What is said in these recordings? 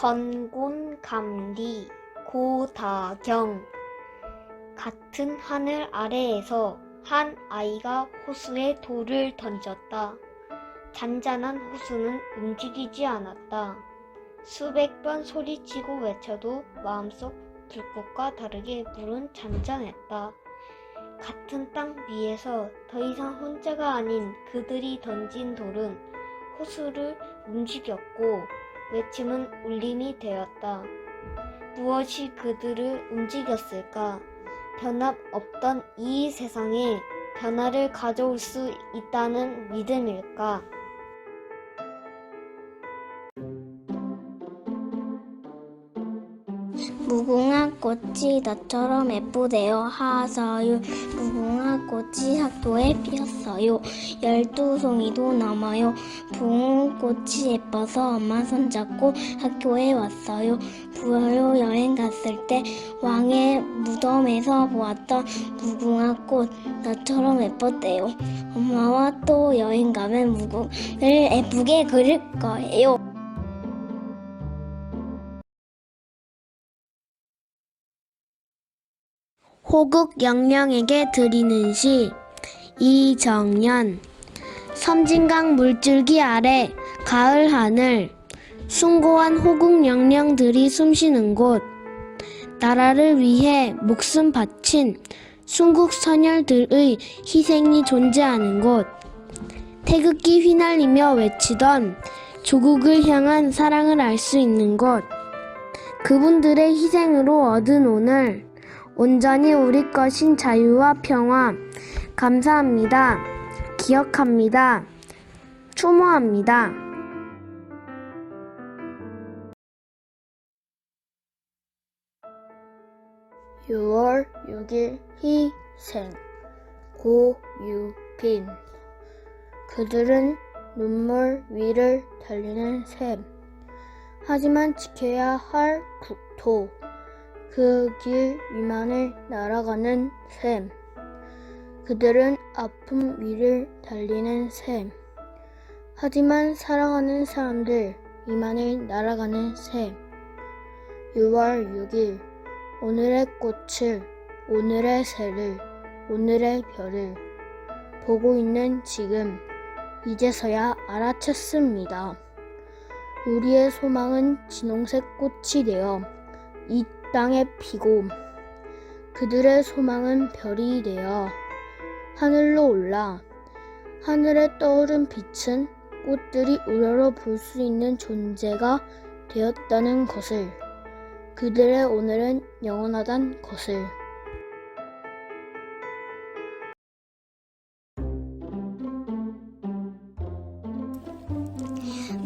건곤감리 고다경 같은 하늘 아래에서 한 아이가 호수에 돌을 던졌다. 잔잔한 호수는 움직이지 않았다. 수백 번 소리치고 외쳐도 마음속 불꽃과 다르게 물은 잔잔했다. 같은 땅 위에서 더 이상 혼자가 아닌 그들이 던진 돌은 호수를 움직였고 외침은 울림이 되었다. 무엇이 그들을 움직였을까? 변함 없던 이 세상에 변화를 가져올 수 있다는 믿음일까? 무궁화 꽃이 너처럼 예쁘대요. 하서요 무궁화 꽃이 학교에 피었어요. 열두 송이도 넘어요. 붕 꽃이 예뻐서 엄마 손잡고 학교에 왔어요. 부여로 여행 갔을 때 왕의 무덤에서 보았던 무궁화 꽃 너처럼 예뻤대요. 엄마와 또 여행 가면 무궁을 예쁘게 그릴 거예요 호국 영령에게 드리는 시 이정연 섬진강 물줄기 아래 가을 하늘 숭고한 호국 영령들이 숨쉬는 곳. 나라를 위해 목숨 바친 순국 선열들의 희생이 존재하는 곳. 태극기 휘날리며 외치던 조국을 향한 사랑을 알 수 있는 곳. 그분들의 희생으로 얻은 오늘 온전히 우리 것인 자유와 평화. 감사합니다. 기억합니다. 추모합니다. 6월 6일 희생 고유빈 그들은 눈물 위를 달리는 샘 하지만 지켜야 할 국토 그 길 위만을 날아가는 샘. 그들은 아픔 위를 달리는 샘. 하지만 사랑하는 사람들 위만을 날아가는 샘. 6월 6일 오늘의 꽃을, 오늘의 새를, 오늘의 별을 보고 있는 지금 이제서야 알아챘습니다. 우리의 소망은 진홍색 꽃이 되어 이 땅에 피고 그들의 소망은 별이 되어 하늘로 올라 하늘에 떠오른 빛은 꽃들이 우러러 볼 수 있는 존재가 되었다는 것을 그들의 오늘은 영원하단 것을.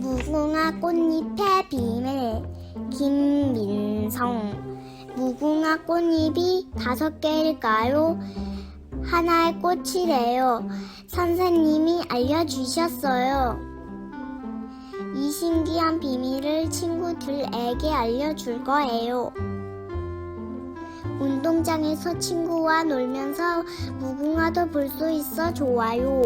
무궁화 꽃잎의 비밀 김민성 무궁화 꽃잎이 다섯 개일까요? 하나의 꽃이래요. 선생님이 알려주셨어요. 이 신기한 비밀을 친구들에게 알려줄 거예요. 운동장에서 친구와 놀면서 무궁화도 볼 수 있어 좋아요.